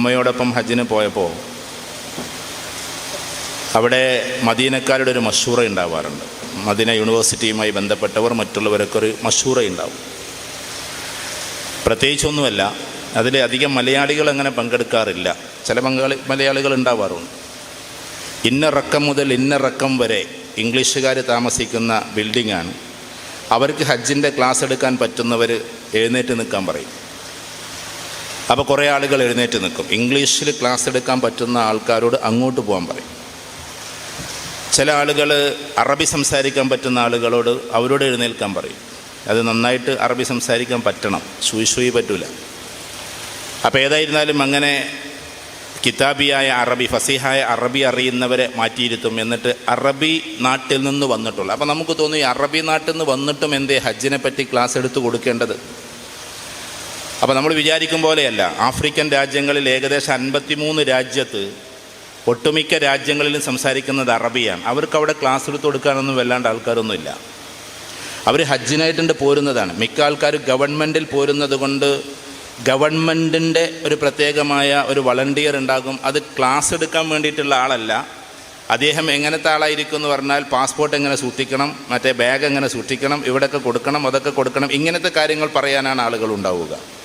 ഉമ്മയോടൊപ്പം ഹജ്ജിന് പോയപ്പോൾ അവിടെ മദീനക്കാരുടെ ഒരു മഷൂറ ഉണ്ടാവാറുണ്ട്. മദീന യൂണിവേഴ്സിറ്റിയുമായി ബന്ധപ്പെട്ടവർ മറ്റുള്ളവരൊക്കെ ഒരു മഷൂറ ഉണ്ടാവും. പ്രത്യേകിച്ചൊന്നുമല്ല അതിൽ അധികം മലയാളികൾ അങ്ങനെ പങ്കെടുക്കാറില്ല. ചില പങ്കാളി മലയാളികൾ ഉണ്ടാവാറുണ്ട്. ഇന്ന റക്കം മുതൽ ഇന്ന റക്കം വരെ ഇംഗ്ലീഷുകാർ താമസിക്കുന്ന ബിൽഡിങ്ങാണ് അവർക്ക് ഹജ്ജിന്റെ ക്ലാസ് എടുക്കാൻ പറ്റുന്നവർ എഴുന്നേറ്റ് നിൽക്കാൻ പറയും. അപ്പോൾ കുറേ ആളുകൾ എഴുന്നേറ്റ് നിൽക്കും. ഇംഗ്ലീഷിൽ ക്ലാസ് എടുക്കാൻ പറ്റുന്ന ആൾക്കാരോട് അങ്ങോട്ട് പോകാൻ പറയും. ചില ആളുകൾ അറബി സംസാരിക്കാൻ പറ്റുന്ന ആളുകളോട് അവരോട് എഴുന്നേൽക്കാൻ പറയും. അത് നന്നായിട്ട് അറബി സംസാരിക്കാൻ പറ്റണം. സൂയി സൂയി പറ്റൂല. അപ്പോൾ ഏതായിരുന്നാലും അങ്ങനെ കിതാബിയായ അറബി ഫസീഹായ അറബി അറിയുന്നവരെ മാറ്റിയിരുത്തും. എന്നിട്ട് അറബി നാട്ടിൽ നിന്ന് വന്നിട്ടുള്ളൂ. അപ്പോൾ നമുക്ക് തോന്നി അറബി നാട്ടിൽ നിന്ന് വന്നിട്ടും എന്തേ ഹജ്ജിനെ പറ്റി ക്ലാസ് എടുത്ത് കൊടുക്കേണ്ടത്? അപ്പോൾ നമ്മൾ വിചാരിക്കും പോലെയല്ല. ആഫ്രിക്കൻ രാജ്യങ്ങളിൽ ഏകദേശം അൻപത്തിമൂന്ന് രാജ്യത്ത് ഒട്ടുമിക്ക രാജ്യങ്ങളിലും സംസാരിക്കുന്നത് അറബിയാണ്. അവർക്ക് അവിടെ ക്ലാസ് എടുത്ത് കൊടുക്കാനൊന്നും വല്ലാണ്ട് ആൾക്കാരൊന്നുമില്ല. അവർ ഹജ്ജിനായിട്ടുണ്ട് പോരുന്നതാണ്. മിക്ക ആൾക്കാർ ഗവൺമെന്റിൽ പോരുന്നത് കൊണ്ട് ഗവൺമെന്റിന്റെ ഒരു പ്രത്യേകമായ ഒരു വളണ്ടിയർ ഉണ്ടാകും. അത് ക്ലാസ് എടുക്കാൻ വേണ്ടിയിട്ടുള്ള ആളല്ല. അദ്ദേഹം എങ്ങനത്തെ ആളായിരിക്കും എന്ന് പറഞ്ഞാൽ പാസ്പോർട്ട് എങ്ങനെ സൂക്ഷിക്കണം മറ്റേ ബാഗ് എങ്ങനെ സൂക്ഷിക്കണം ഇവിടെയൊക്കെ കൊടുക്കണം അതൊക്കെ കൊടുക്കണം ഇങ്ങനത്തെ കാര്യങ്ങൾ പറയാനാണ് ആളുകൾ ഉണ്ടാവുക.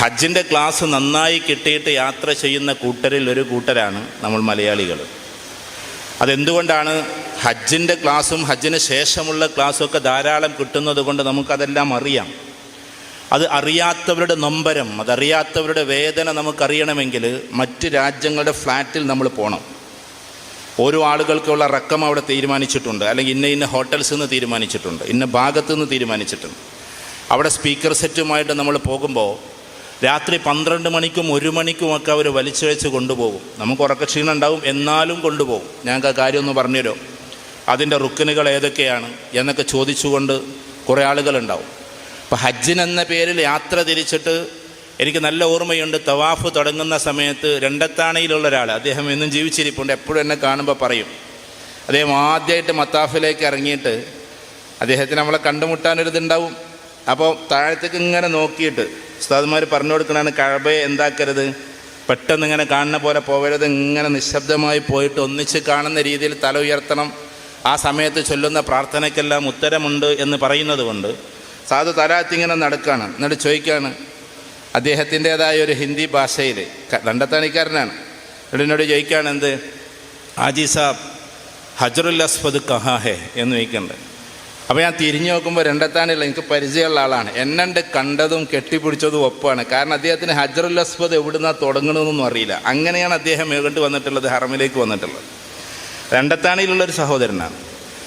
ഹജ്ജിന്റെ ക്ലാസ് നന്നായി കിട്ടിയിട്ട് യാത്ര ചെയ്യുന്ന കൂട്ടരിൽ ഒരു കൂട്ടരാണ് നമ്മൾ മലയാളികൾ. അതെന്തുകൊണ്ടാണ് ഹജ്ജിന്റെ ക്ലാസ്സും ഹജ്ജിന് ശേഷമുള്ള ക്ലാസ്സും ഒക്കെ ധാരാളം കിട്ടുന്നത് കൊണ്ട് നമുക്കതെല്ലാം അറിയാം. അത് അറിയാത്തവരുടെ നൊമ്പരം അതറിയാത്തവരുടെ വേദന നമുക്കറിയണമെങ്കിൽ മറ്റ് രാജ്യങ്ങളുടെ ഫ്ലാറ്റിൽ നമ്മൾ പോകണം ഓരോ ആളുകൾക്കുള്ള റക്കം അവിടെ തീരുമാനിച്ചിട്ടുണ്ട് അല്ലെങ്കിൽ ഇന്ന ഇന്ന ഹോട്ടൽസ് നിന്ന് തീരുമാനിച്ചിട്ടുണ്ട് ഇന്ന ഭാഗത്തു നിന്ന് തീരുമാനിച്ചിട്ടുണ്ട്. അവിടെ സ്പീക്കർ സെറ്റുമായിട്ട് നമ്മൾ പോകുമ്പോൾ രാത്രി പന്ത്രണ്ട് മണിക്കും ഒരു മണിക്കുമൊക്കെ അവർ വലിച്ചഴിച്ച് കൊണ്ടുപോകും. നമുക്ക് ഉറക്കക്ഷീണം ഉണ്ടാവും എന്നാലും കൊണ്ടുപോകും. ഞങ്ങൾക്ക് ആ കാര്യമൊന്ന് പറഞ്ഞുതരോ അതിന്റെ റുക്കിനുകൾ ഏതൊക്കെയാണ് എന്നൊക്കെ ചോദിച്ചുകൊണ്ട് കുറേ ആളുകളുണ്ടാവും. അപ്പോൾ ഹജ്ജിനെന്ന പേരിൽ യാത്ര തിരിച്ചിട്ട് എനിക്ക് നല്ല ഓർമ്മയുണ്ട്. തവാഫ് തുടങ്ങുന്ന സമയത്ത് രണ്ടത്താണയിലുള്ള ഒരാൾ അദ്ദേഹം എന്നും ജീവിച്ചിരിപ്പുണ്ട് എപ്പോഴും എന്നെ കാണുമ്പോൾ പറയും. അദ്ദേഹം ആദ്യമായിട്ട് മത്താഫിലേക്ക് ഇറങ്ങിയിട്ട് അദ്ദേഹത്തിന് നമ്മളെ കണ്ടുമുട്ടാനൊരിതുണ്ടാവും. അപ്പോൾ താഴത്തേക്ക് ഇങ്ങനെ നോക്കിയിട്ട് ഉസ്താദ്മാർ പറഞ്ഞു കൊടുക്കണമെന്ന് കഴബയെ എന്താക്കരുത്? പെട്ടെന്ന് ഇങ്ങനെ കാണുന്ന പോലെ പോകരുത്. ഇങ്ങനെ നിശബ്ദമായി പോയിട്ട് ഒന്നിച്ച് കാണുന്ന രീതിയിൽ തല ഉയർത്തണം. ആ സമയത്ത് ചൊല്ലുന്ന പ്രാർത്ഥനയ്ക്കെല്ലാം ഉത്തരമുണ്ട് എന്ന് പറയുന്നത് കൊണ്ട് സാധു തലാത്തിങ്ങനെ നടക്കുകയാണ് എന്നിട്ട് ചോദിക്കുകയാണ് അദ്ദേഹത്തിന്റേതായ ഒരു ഹിന്ദി ഭാഷയിൽ രണ്ടത്താണിക്കാരനാണ് എന്നിട്ട് എന്നോട് ചോദിക്കുകയാണ് എന്ത്? ആജി സാബ് ഹജറുൽ അസ്ഫദ് കഹാ ഹേ എന്ന് ചോദിക്കുന്നുണ്ട് അപ്പോൾ ഞാൻ തിരിഞ്ഞു നോക്കുമ്പോൾ രണ്ടത്താണില്ല എനിക്ക് പരിചയമുള്ള ആളാണ്. എന്നെ കണ്ടതും കെട്ടിപ്പിടിച്ചതും ഒപ്പമാണ് കാരണം അദ്ദേഹത്തിന് ഹജറുൽ അസ്ബദ് എവിടുന്നാണ് തുടങ്ങണമെന്നൊന്നും അറിയില്ല. അങ്ങനെയാണ് അദ്ദേഹം മേഘട്ട് വന്നിട്ടുള്ളത് ഹറമിലേക്ക് വന്നിട്ടുള്ളത്. രണ്ടത്താണിയിലുള്ളൊരു സഹോദരനാണ്.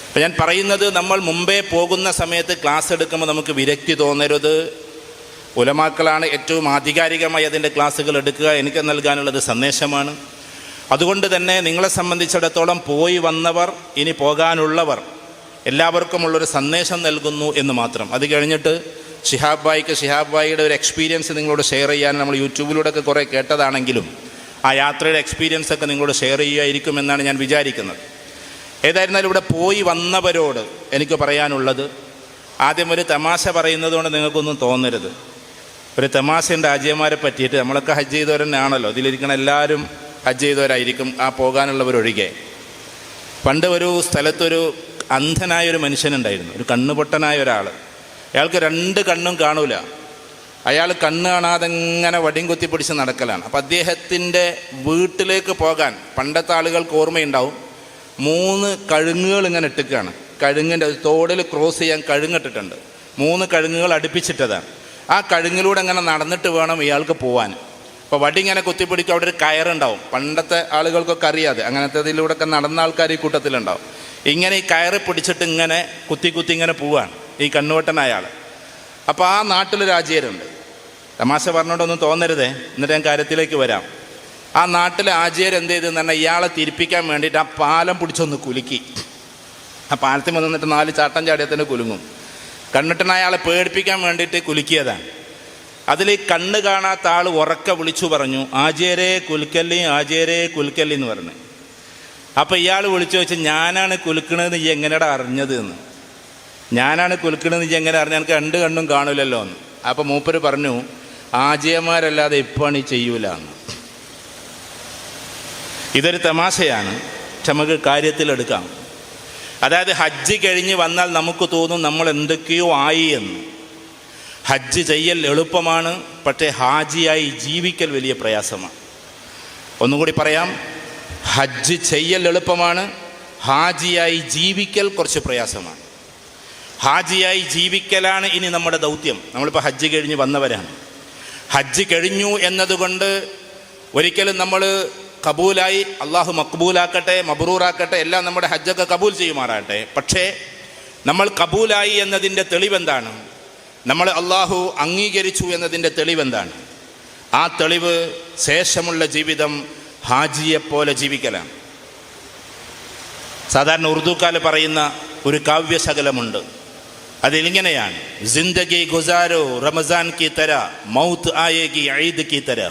അപ്പം ഞാൻ പറയുന്നത് നമ്മൾ മുമ്പേ പോകുന്ന സമയത്ത് ക്ലാസ് എടുക്കുമ്പോൾ നമുക്ക് വിരക്തി തോന്നരുത്. ഉലമാക്കളാണ് ഏറ്റവും ആധികാരികമായി അതിന്റെ ക്ലാസ്സുകൾ എടുക്കുക. എനിക്ക് നൽകാനുള്ളത് സന്ദേശമാണ്. അതുകൊണ്ട് തന്നെ നിങ്ങളെ സംബന്ധിച്ചിടത്തോളം പോയി വന്നവർ ഇനി പോകാനുള്ളവർ എല്ലാവർക്കുമുള്ളൊരു സന്ദേശം നൽകുന്നു എന്ന് മാത്രം. അത് കഴിഞ്ഞിട്ട് ഷിഹാബ് ബായിക്ക് ഷിഹാബ് ബായിയുടെ ഒരു എക്സ്പീരിയൻസ് നിങ്ങളോട് ഷെയർ ചെയ്യാൻ നമ്മൾ യൂട്യൂബിലൂടെ ഒക്കെ കുറേ കേട്ടതാണെങ്കിലും ആ യാത്രയുടെ എക്സ്പീരിയൻസ് ഒക്കെ നിങ്ങളോട് ഷെയർ ചെയ്യുമായിരിക്കുമെന്നാണ് ഞാൻ വിചാരിക്കുന്നത്. ഏതായിരുന്നാലും ഇവിടെ പോയി വന്നവരോട് എനിക്ക് പറയാനുള്ളത് ആദ്യം ഒരു തമാശ പറയുന്നത് കൊണ്ട് നിങ്ങൾക്കൊന്നും തോന്നരുത്. ഒരു തമാശയുണ്ട് അജയന്മാരെ പറ്റിയിട്ട് നമ്മളൊക്കെ ഹജ്ജ് ചെയ്തവരെന്നാണല്ലോ. ഇതിലിരിക്കണ എല്ലാവരും ഹജ്ജ് ചെയ്തവരായിരിക്കും ആ പോകാനുള്ളവരൊഴികെ. പണ്ട് ഒരു സ്ഥലത്തൊരു അന്ധനായ ഒരു മനുഷ്യനുണ്ടായിരുന്നു. ഒരു കണ്ണുപൊട്ടനായ ഒരാൾ അയാൾക്ക് രണ്ട് കണ്ണും കാണൂല. അയാൾ കണ്ണ് കാണാതെ ഇങ്ങനെ വടിയും പിടിച്ച് നടക്കലാണ്. അപ്പം അദ്ദേഹത്തിന്റെ വീട്ടിലേക്ക് പോകാൻ പണ്ടത്തെ ആളുകൾക്ക് ഓർമ്മയുണ്ടാവും. മൂന്ന് കഴുങ്ങുകൾ ഇങ്ങനെ ഇട്ടിക്കുകയാണ് കഴുങ്ങിന്റെ തോടിൽ ക്രോസ് ചെയ്യാൻ കഴുങ്ങിട്ടിട്ടുണ്ട്. മൂന്ന് കഴുങ്ങുകൾ അടുപ്പിച്ചിട്ടതാണ്. ആ കഴുങ്ങിലൂടെ അങ്ങനെ നടന്നിട്ട് വേണം ഇയാൾക്ക് പോകാൻ അപ്പോൾ വടി ഇങ്ങനെ കുത്തിപ്പിടിക്കും അവിടെ ഒരു കയറുണ്ടാവും. പണ്ടത്തെ ആളുകൾക്കൊക്കെ അറിയാതെ അങ്ങനത്തെ ഇതിലൂടെ ഒക്കെ നടന്ന ആൾക്കാർ ഈ കൂട്ടത്തിലുണ്ടാവും. ഇങ്ങനെ ഈ കയറ് പിടിച്ചിട്ട് ഇങ്ങനെ കുത്തി കുത്തി ഇങ്ങനെ പോവാണ്. ഈ കണ്ണുവട്ടനായ ആൾ അപ്പോൾ ആ നാട്ടിലൊരു ആചാര്യരുണ്ട്. തമാശ പറഞ്ഞോണ്ടൊന്നും തോന്നരുതേ. എന്നിട്ട് ഞാൻ കാര്യത്തിലേക്ക് വരാം. ആ നാട്ടിലെ ആചാര്യർ എന്ത് ചെയ്തെന്ന് പറഞ്ഞാൽ ഇയാളെ തിരിപ്പിക്കാൻ വേണ്ടിയിട്ട് ആ പാലം പിടിച്ചൊന്ന് കുലുക്കി. ആ പാലത്തിൽ വന്നിട്ട് നാല് ചാട്ടം ചാടിയത്തിന് കുലുങ്ങും. കണ്ണിട്ടനായ ആളെ പേടിപ്പിക്കാൻ വേണ്ടിയിട്ട് കുലുക്കിയതാണ്. അതിൽ കണ്ണ് കാണാത്ത ആൾ ഉറക്ക വിളിച്ചു പറഞ്ഞു ആചേരേ കുൽക്കല്ലി ആചേരേ കുൽക്കല്ലി എന്ന് പറഞ്ഞു. അപ്പോൾ ഇയാൾ വിളിച്ചു ചോദിച്ചാൽ ഞാനാണ് കുലുക്കണതെന്ന് ഈ എങ്ങനെയാണ് അറിഞ്ഞത് എന്ന് ഞാനാണ് കുലുക്കണതെന്ന് ഈ എങ്ങനെ അറിഞ്ഞ? എനിക്ക് രണ്ട് കണ്ണും കാണൂലല്ലോ എന്ന്. അപ്പോൾ മൂപ്പര് പറഞ്ഞു ആജയന്മാരല്ലാതെ ഇപ്പണി ചെയ്യൂല എന്ന്. ഇതൊരു തമാശയാണ്. നമുക്ക് കാര്യത്തിലെടുക്കാം അതായത് ഹജ്ജ് കഴിഞ്ഞ് വന്നാൽ നമുക്ക് തോന്നും നമ്മൾ എന്തൊക്കെയോ ആയി എന്ന്. ഹജ്ജ് ചെയ്യൽ എളുപ്പമാണ് പക്ഷേ ഹാജിയായി ജീവിക്കൽ വലിയ പ്രയാസമാണ്. ഒന്നുകൂടി പറയാം. ഹജ്ജ് ചെയ്യൽ എളുപ്പമാണ്. ഹാജിയായി ജീവിക്കൽ കുറച്ച് പ്രയാസമാണ്. ഹാജിയായി ജീവിക്കലാണ് ഇനി നമ്മുടെ ദൗത്യം. നമ്മളിപ്പോൾ ഹജ്ജ് കഴിഞ്ഞ് വന്നവരാണ്. ഹജ്ജ് കഴിഞ്ഞു എന്നതുകൊണ്ട് ഒരിക്കലും നമ്മൾ കബൂലായി അള്ളാഹു മക്ബൂലാക്കട്ടെ മബ്രൂറാക്കട്ടെ എല്ലാം നമ്മുടെ ഹജ്ജൊക്കെ കബൂൽ ചെയ്യുമാറാകട്ടെ. പക്ഷേ നമ്മൾ കബൂലായി എന്നതിന്റെ തെളിവെന്താണ്? നമ്മൾ അള്ളാഹു അംഗീകരിച്ചു എന്നതിന്റെ തെളിവെന്താണ്? ആ തെളിവ് ശേഷമുള്ള ജീവിതം ഹാജിയെപ്പോലെ ജീവിക്കലാണ്. സാധാരണ ഉറുദുക്കാൽ പറയുന്ന ഒരു കാവ്യശകലമുണ്ട്. അതിലിങ്ങനെയാണ്. ജിന്ദഗി ഗുസാരോ റമസാൻ കി തര മൗത്ത് ആയേഗി ഈദ് കി തര.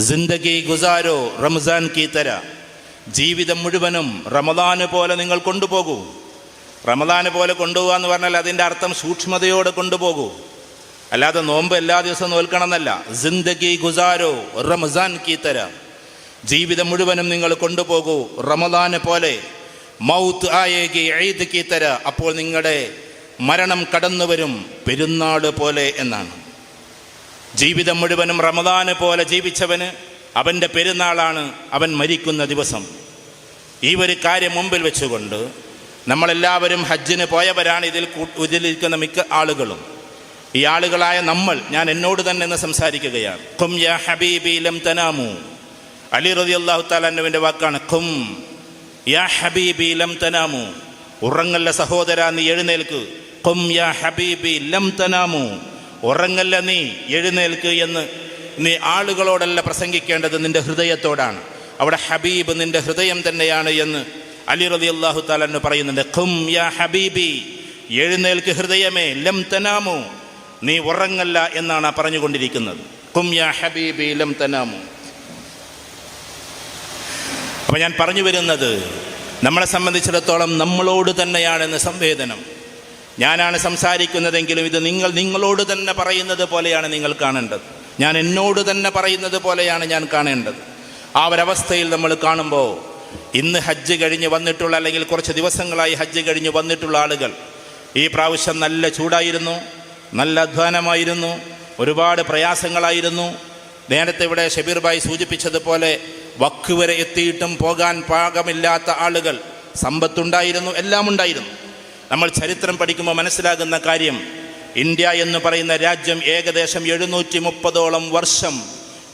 ജിന്ദഗി ഗുസാരോ റമസാൻ കി തര. ജീവിതം മുഴുവനും റമദാന് പോലെ നിങ്ങൾ കൊണ്ടുപോകൂ. റമദാന് പോലെ കൊണ്ടുപോകുക എന്ന് പറഞ്ഞാൽ അതിന്റെ അർത്ഥം സൂക്ഷ്മതയോടെ കൊണ്ടുപോകൂ. അല്ലാതെ നോമ്പ് എല്ലാ ദിവസവും നോൽക്കണമെന്നല്ല. ജിന്ദഗി ഗുസാരോ റമസാൻ കി തര. ജീവിതം മുഴുവനും നിങ്ങൾ കൊണ്ടുപോകൂ. റമദാനെ പോലെ മൗത്ത് ആയേകി ഈദ് കി തര അപ്പോൾ നിങ്ങളുടെ മരണം കടന്നു വരും പെരുന്നാൾ പോലെ എന്നാണ്. ജീവിതം മുഴുവനും റമദാന് പോലെ ജീവിച്ചവന് അവന്റെ പെരുന്നാളാണ് അവൻ മരിക്കുന്ന ദിവസം. ഈ ഒരു കാര്യം മുമ്പിൽ വെച്ചുകൊണ്ട് നമ്മളെല്ലാവരും ഹജ്ജിന് പോയവരാണ് ഇതിൽ ഇതിലിരിക്കുന്ന മിക്ക ആളുകളും. ഈ ആളുകളായ നമ്മൾ ഞാൻ എന്നോട് തന്നെ എന്ന് സംസാരിക്കുകയാണ്. ഖും യാ ഹബീബി ലം തനാമു. അലി റതി അള്ളാഹു താലാന്നുവിന്റെ വാക്കാണ് ഖും യാ ഹബീബി ലം തനാമു. ഉറങ്ങല്ല സഹോദര നീ എഴുന്നേൽക്ക്. ഖും യാ ഹബീബി ലം തനാമു. ഉറങ്ങല്ല നീ എഴുന്നേൽക്ക് എന്ന് നീ ആളുകളോടല്ല പ്രസംഗിക്കേണ്ടത് നിന്റെ ഹൃദയത്തോടാണ്. അവിടെ ഹബീബ് നിന്റെ ഹൃദയം തന്നെയാണ് എന്ന് അലി റതി അള്ളാഹു താലാൻ പറയുന്നുണ്ട്. ഖും യാ ഹബീബി എഴുന്നേൽക്ക് ഹൃദയമേ ലം തനാമു. നീ ഉറങ്ങല്ല എന്നാണ് പറഞ്ഞുകൊണ്ടിരിക്കുന്നത്. ഖും യാ ഹബീബി ലം തനാമു. അപ്പം ഞാൻ പറഞ്ഞു വരുന്നത് നമ്മളെ സംബന്ധിച്ചിടത്തോളം നമ്മളോട് തന്നെയാണെന്ന് സംവേദനം. ഞാനാണ് സംസാരിക്കുന്നതെങ്കിലും ഇത് നിങ്ങൾ നിങ്ങളോട് തന്നെ പറയുന്നത് പോലെയാണ് നിങ്ങൾ കാണേണ്ടത്. ഞാൻ എന്നോട് തന്നെ പറയുന്നത് പോലെയാണ് ഞാൻ കാണേണ്ടത്. ആ ഒരവസ്ഥയിൽ നമ്മൾ കാണുമ്പോൾ ഇന്ന് ഹജ്ജ് കഴിഞ്ഞ് വന്നിട്ടുള്ള അല്ലെങ്കിൽ കുറച്ച് ദിവസങ്ങളായി ഹജ്ജ് കഴിഞ്ഞ് വന്നിട്ടുള്ള ആളുകൾ ഈ പ്രാവശ്യം നല്ല ചൂടായിരുന്നു നല്ല അധ്വാനമായിരുന്നു ഒരുപാട് പ്രയാസങ്ങളായിരുന്നു. നേരത്തെ ഇവിടെ ഷബീർ ഭായ് സൂചിപ്പിച്ചതുപോലെ വക്ക് വരെ എത്തിയിട്ടും പോകാൻ പാകമില്ലാത്ത ആളുകൾ സമ്പത്തുണ്ടായിരുന്നു എല്ലാം ഉണ്ടായിരുന്നു നമ്മൾ ചരിത്രം പഠിക്കുമ്പോൾ മനസ്സിലാകുന്ന കാര്യം ഇന്ത്യ എന്ന് പറയുന്ന രാജ്യം ഏകദേശം എഴുന്നൂറ്റി മുപ്പതോളം വർഷം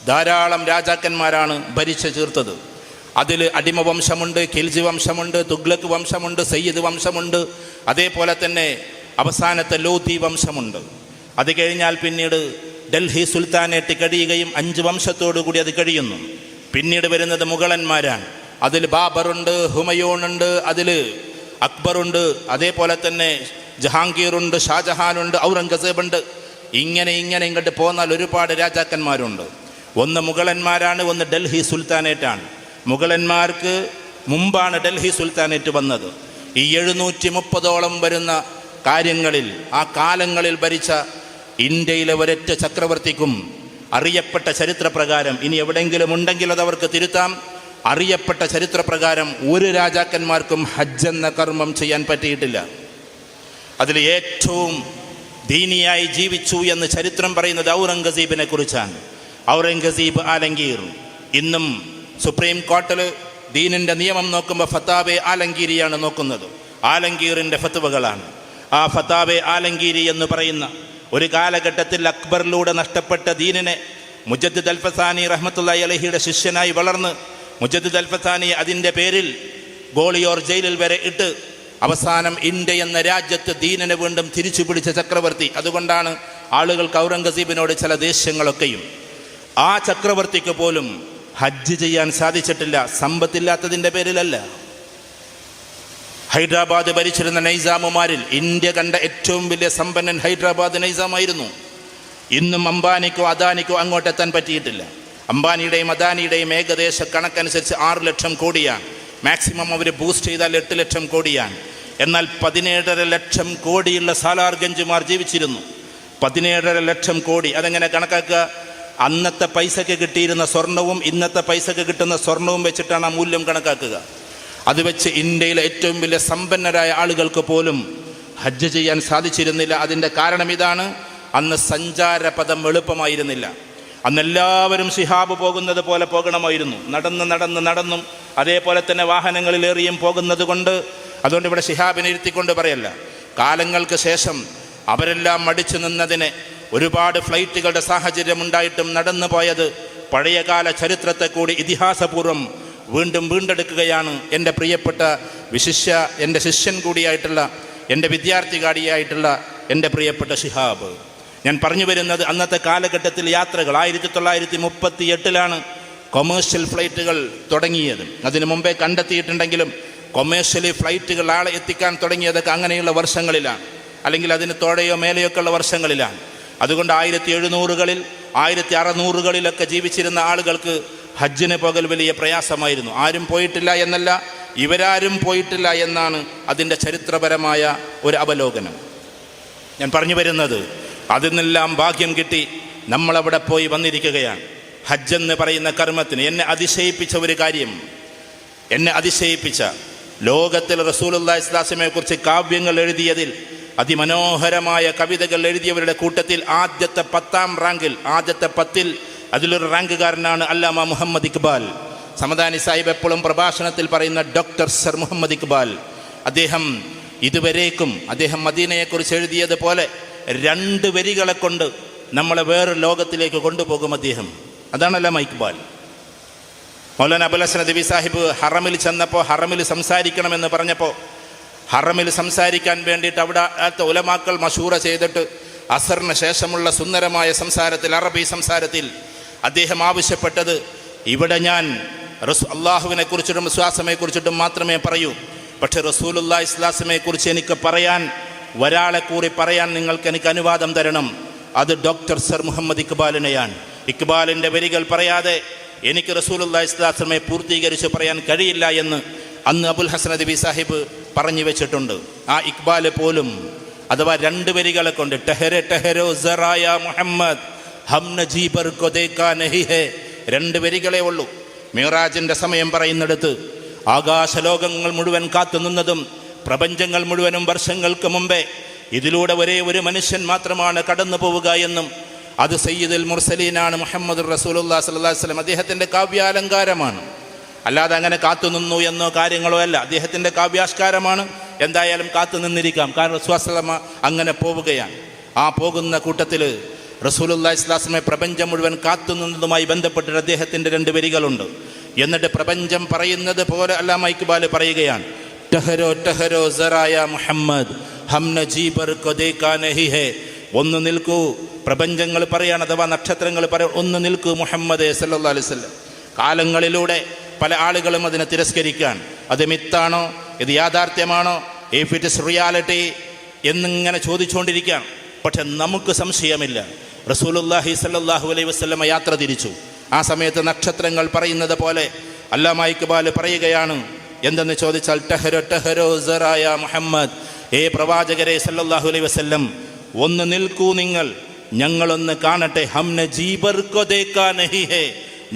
ധാരാളം രാജാക്കന്മാരാണ് ഭരിച്ചു തീർത്തത് അതിൽ അടിമ വംശമുണ്ട് ഖിൽജി വംശമുണ്ട് തുഗ്ലക്ക് വംശമുണ്ട് സയ്യിദ് വംശമുണ്ട് അതേപോലെ തന്നെ അവസാനത്തെ ലോധി വംശമുണ്ട്. അത് കഴിഞ്ഞാൽ പിന്നീട് ഡൽഹി സുൽത്താനേറ്റ് കഴിയുകയും അഞ്ച് വംശത്തോടു കൂടി അത് കഴിയുന്നു. പിന്നീട് വരുന്നത് മുഗളന്മാരാണ്. അതിൽ ബാബറുണ്ട് ഹുമയൂണുണ്ട് അതിൽ അക്ബറുണ്ട് അതേപോലെ തന്നെ ജഹാംഗീറുണ്ട് ഷാജഹാനുണ്ട് ഔറംഗസേബുണ്ട്. ഇങ്ങനെ ഇങ്ങനെ ഇങ്ങോട്ട് പോന്നാൽ ഒരുപാട് രാജാക്കന്മാരുണ്ട്. ഒന്ന് മുഗളന്മാരാണ് ഒന്ന് ഡൽഹി സുൽത്താനേറ്റാണ്. മുഗളന്മാർക്ക് മുമ്പാണ് ഡൽഹി സുൽത്താനേറ്റ് വന്നത്. ഈ എഴുന്നൂറ്റി മുപ്പതോളം വരുന്ന കാര്യങ്ങളിൽ ആ കാലങ്ങളിൽ ഭരിച്ച ഇന്ത്യയിലെ ഒരൊറ്റ ചക്രവർത്തിക്കും അറിയപ്പെട്ട ചരിത്രപ്രകാരം ഇനി എവിടെയെങ്കിലും ഉണ്ടെങ്കിൽ അത് അവർക്ക് തിരുത്താം. അറിയപ്പെട്ട ചരിത്രപ്രകാരം ഒരു രാജാക്കന്മാർക്കും ഹജ്ജ് എന്ന കർമ്മം ചെയ്യാൻ പറ്റിയിട്ടില്ല. അതിൽ ഏറ്റവും ദീനിയായി ജീവിച്ചു എന്ന് ചരിത്രം പറയുന്നത് ഔറംഗസീബിനെ കുറിച്ചാണ്. ഔറംഗസീബ് ആലങ്കീർ. ഇന്നും സുപ്രീം കോർട്ടിൽ ദീനിന്റെ നിയമം നോക്കുമ്പോൾ ഫത്താബെ ആലങ്കീരിയാണ് നോക്കുന്നത്. ആലങ്കീറിന്റെ ഫത്തുവകളാണ് ആ ഫത്താബെ ആലങ്കീരി എന്ന് പറയുന്ന ഒരു കാലഘട്ടത്തിൽ അക്ബറിലൂടെ നഷ്ടപ്പെട്ട ദീനിനെ മുജദ്ദ് അൽഫസാനി റഹ്മത്തുല്ലായി അലഹിയുടെ ശിഷ്യനായി വളർന്ന് മുജദ്ദ് അൽഫസാനി അതിന്റെ പേരിൽ ഗോളിയോർ ജയിലിൽ വരെ ഇട്ട് അവസാനം ഇന്ത്യ എന്ന രാജ്യത്ത് ദീനിനെ വീണ്ടും തിരിച്ചു പിടിച്ച ചക്രവർത്തി. അതുകൊണ്ടാണ് ആളുകൾ ഔറംഗസീബിനോട് ചില ദേഷ്യങ്ങളൊക്കെയും. ആ ചക്രവർത്തിക്ക് പോലും ഹജ്ജ് ചെയ്യാൻ സാധിച്ചിട്ടില്ല. സമ്പത്തില്ലാത്തതിന്റെ പേരിലല്ല. ഹൈദരാബാദ് ഭരിച്ചിരുന്ന നൈസാമുമാരിൽ ഇന്ത്യ കണ്ട ഏറ്റവും വലിയ സമ്പന്നൻ ഹൈദരാബാദ് നൈസാമായിരുന്നു. ഇന്നും അംബാനിക്കോ അദാനിക്കോ അങ്ങോട്ടെത്താൻ പറ്റിയിട്ടില്ല. അംബാനിയുടെയും അദാനിയുടെയും ഏകദേശ കണക്കനുസരിച്ച് ആറ് ലക്ഷം കോടിയാണ്. മാക്സിമം അവർ ബൂസ്റ്റ് ചെയ്താൽ എട്ട് ലക്ഷം കോടിയാണ്. എന്നാൽ പതിനേഴര ലക്ഷം കോടിയുള്ള സാലാർ ഗഞ്ചുമാർ ജീവിച്ചിരുന്നു. പതിനേഴര ലക്ഷം കോടി. അതെങ്ങനെ കണക്കാക്കുക? അന്നത്തെ പൈസയ്ക്ക് കിട്ടിയിരുന്ന സ്വർണവും ഇന്നത്തെ പൈസയ്ക്ക് കിട്ടുന്ന സ്വർണവും വെച്ചിട്ടാണ് ആ മൂല്യം കണക്കാക്കുക. അത് വെച്ച് ഇന്ത്യയിലെ ഏറ്റവും വലിയ സമ്പന്നരായ ആളുകൾക്ക് പോലും ഹജ്ജ് ചെയ്യാൻ സാധിച്ചിരുന്നില്ല. അതിന്റെ കാരണം ഇതാണ് അന്ന് സഞ്ചാര പദം എളുപ്പമായിരുന്നില്ല അന്നെല്ലാവരും ശിഹാബ് പോകുന്നത് പോലെ പോകണമായിരുന്നു. നടന്ന് നടന്ന് നടന്നും അതേപോലെ തന്നെ വാഹനങ്ങളിലേറിയും പോകുന്നത് കൊണ്ട് അതുകൊണ്ട് ഇവിടെ ഷിഹാബിനെ ഇരുത്തിക്കൊണ്ട് പറയല്ല. കാലങ്ങൾക്ക് ശേഷം അവരെല്ലാം മടിച്ചു നിന്നതിന് ഒരുപാട് ഫ്ലൈറ്റുകളുടെ സാഹചര്യം ഉണ്ടായിട്ടും നടന്നു പോയത് പഴയകാല ചരിത്രത്തെ കൂടി ഇതിഹാസപൂർവം വീണ്ടും വീണ്ടെടുക്കുകയാണ് എന്റെ പ്രിയപ്പെട്ട വിശിഷ്യ എന്റെ ശിഷ്യൻ കൂടിയായിട്ടുള്ള എന്റെ വിദ്യാർത്ഥി കാടിയായിട്ടുള്ള എന്റെ പ്രിയപ്പെട്ട ഷിഹാബ് ഞാൻ പറഞ്ഞു വരുന്നത് അന്നത്തെ കാലഘട്ടത്തിൽ യാത്രകൾ ആയിരത്തി തൊള്ളായിരത്തി മുപ്പത്തി എട്ടിലാണ് കൊമേഴ്ഷ്യൽ ഫ്ലൈറ്റുകൾ തുടങ്ങിയത്. അതിനു മുമ്പേ കണ്ടെത്തിയിട്ടുണ്ടെങ്കിലും കൊമേഴ്ഷ്യലി ഫ്ലൈറ്റുകൾ ആളെ എത്തിക്കാൻ തുടങ്ങിയതൊക്കെ അങ്ങനെയുള്ള വർഷങ്ങളിലാണ്. അല്ലെങ്കിൽ അതിന് തോഴയോ മേലെയോ ഒക്കെ ഉള്ള വർഷങ്ങളിലാണ്. അതുകൊണ്ട് ആയിരത്തി എഴുന്നൂറുകളിൽ ആയിരത്തി അറുന്നൂറുകളിലൊക്കെ ജീവിച്ചിരുന്ന ആളുകൾക്ക് ഹജ്ജിന് പകൽ വലിയ പ്രയാസമായിരുന്നു. ആരും പോയിട്ടില്ല എന്നല്ല ഇവരാരും പോയിട്ടില്ല എന്നാണ് അതിന്റെ ചരിത്രപരമായ ഒരു അവലോകനം. ഞാൻ പറഞ്ഞു വരുന്നത് അതിൽ നിന്നെല്ലാം ഭാഗ്യം കിട്ടി നമ്മളവിടെ പോയി വന്നിരിക്കുകയാണ്. ഹജ്ജ് എന്ന് പറയുന്ന കർമ്മത്തിന് എന്നെ അതിശയിപ്പിച്ച ഒരു കാര്യം. എന്നെ അതിശയിപ്പിച്ച ലോകത്തിൽ റസൂലുല്ലാ ഇസ്ലാസിനെ കുറിച്ച് കാവ്യങ്ങൾ എഴുതിയതിൽ അതിമനോഹരമായ കവിതകൾ എഴുതിയവരുടെ കൂട്ടത്തിൽ ആദ്യത്തെ പത്താം റാങ്കിൽ ആദ്യത്തെ പത്തിൽ അതിലൊരു റാങ്കുകാരനാണ് അല്ലാമ മുഹമ്മദ് ഇക്ബാൽ. സമദാനി സാഹിബ് എപ്പോഴും പ്രഭാഷണത്തിൽ പറയുന്ന ഡോക്ടർ സർ മുഹമ്മദ് ഇക്ബാൽ. അദ്ദേഹം ഇതുവരേക്കും അദ്ദേഹം മദീനയെക്കുറിച്ച് എഴുതിയതുപോലെ രണ്ട് വരികളെ കൊണ്ട് നമ്മളെ വേറെ ലോകത്തിലേക്ക് കൊണ്ടുപോകും അദ്ദേഹം. അതാണല്ലോ ഇക്ബാൽ. മൗലാന അബുൽ ഹസൻ ദേവി സാഹിബ് ഹറമിൽ ചെന്നപ്പോൾ ഹറമിൽ സംസാരിക്കണമെന്ന് പറഞ്ഞപ്പോൾ ഹറമിൽ സംസാരിക്കാൻ വേണ്ടിയിട്ട് അവിടെ അടുത്ത ഉലമാക്കൾ മഷൂറ ചെയ്തിട്ട് അസറിന് ശേഷമുള്ള സുന്ദരമായ സംസാരത്തിൽ അറബി സംസാരത്തിൽ അദ്ദേഹം ആവശ്യപ്പെട്ടത്. ഇവിടെ ഞാൻ റസ് അള്ളാഹുവിനെ കുറിച്ചിട്ടും വിശ്വാസമയെ കുറിച്ചിട്ടും മാത്രമേ പറയൂ. പക്ഷെ റസൂലുല്ലാ കുറിച്ച് എനിക്ക് പറയാൻ ഒരാളെ കൂടി പറയാൻ നിങ്ങൾക്ക് എനിക്ക് അനുവാദം തരണം. അത് ഡോക്ടർ സർ മുഹമ്മദ് ഇക്ബാലിനെയാണ്. ഇക്ബാലിന്റെ വരികൾ പറയാതെ എനിക്ക് റസൂലുല്ലാ ഇസ്ലാസമയെ പൂർത്തീകരിച്ച് പറയാൻ കഴിയില്ല എന്ന് അന്ന് അബുൽ ഹസൻ നബി സാഹിബ് പറഞ്ഞു വെച്ചിട്ടുണ്ട്. ആ ഇക്ബാൽ പോലും അഥവാ രണ്ട് വരികളെ കൊണ്ട് ടെഹരെ ടെഹരോ സറായ മുഹമ്മദ് ഹം നജീബർ കോ ദേക്കാ നഹി ഹേ. രണ്ട് വരികളേ ഉള്ളൂ. മിറാജിന്റെ സമയം പറയുന്നിടത്ത് ആകാശലോകങ്ങൾ മുഴുവൻ കാത്തുനിന്നതും പ്രപഞ്ചങ്ങൾ മുഴുവനും വർഷങ്ങൾക്ക് മുമ്പേ ഇതിലൂടെ ഒരേ ഒരു മനുഷ്യൻ മാത്രമാണ് കടന്നു പോവുക എന്നും അത് സയ്യിദുൽ മുർസലീനാണ് മുഹമ്മദ് റസൂലുല്ലാ വസല്ലം അദ്ദേഹത്തിന്റെ കാവ്യാലങ്കാരമാണ്. അല്ലാതെ അങ്ങനെ കാത്തുനിന്നു എന്നോ കാര്യങ്ങളോ അല്ല. അദ്ദേഹത്തിന്റെ കാവ്യാഷ്കാരമാണ്. എന്തായാലും കാത്തു നിന്നിരിക്കാം. കാരണം റസൂസ്ലമ അങ്ങനെ പോവുകയാണ്. ആ പോകുന്ന കൂട്ടത്തിൽ റസൂലുല്ലാ ഇസ്ലാസ്മെ പ്രപഞ്ചം മുഴുവൻ കാത്തുനിന്നതുമായി ബന്ധപ്പെട്ടിട്ട് അദ്ദേഹത്തിന്റെ രണ്ട് വരികളുണ്ട്. എന്നിട്ട് പ്രപഞ്ചം പറയുന്നത് പോലെ അല്ലാമ ഇക്ബാൽ പറയുകയാണ്. ടഹരോ ടഹരോ സറായ മുഹമ്മദ് ഹംന ജീബർ കൊദേക്കാ നഹി ഹേ ഒന്ന് നിൽക്കൂ. പ്രപഞ്ചങ്ങൾ പറയാണ് അഥവാ നക്ഷത്രങ്ങൾ പറയും ഒന്ന് നിൽക്കൂ മുഹമ്മദ് സല്ലാ അലൈസ് കാലങ്ങളിലൂടെ പല ആളുകളും അതിനെ തിരസ്കരിക്കാൻ. അത് മിത്താണോ? ഇത് യാഥാർത്ഥ്യമാണോ? ഇഫ് ഇറ്റ് ഇസ് റിയാലിറ്റി എന്നിങ്ങനെ ചോദിച്ചുകൊണ്ടിരിക്കുകയാണ്. പക്ഷെ നമുക്ക് സംശയമില്ല. റസൂലുല്ലാഹി സല്ലാഹു അലൈഹി വസ്ലമ യാത്ര തിരിച്ചു. ആ സമയത്ത് നക്ഷത്രങ്ങൾ പറയുന്നത് പോലെ അല്ലാമ ഇക്ബാൽ പറയുകയാണ് എന്തെന്ന് ചോദിച്ചാൽ ടെഹരോ ടെഹരോ സറായ മുഹമ്മദ്. ഏ പ്രവാചകരെ സല്ലാഹു അലൈഹി വസ്ല്ലം ഒന്ന് നിൽക്കൂ നിങ്ങൾ ഞങ്ങളൊന്ന് കാണട്ടെ. ഹംന ജീബർക്കോ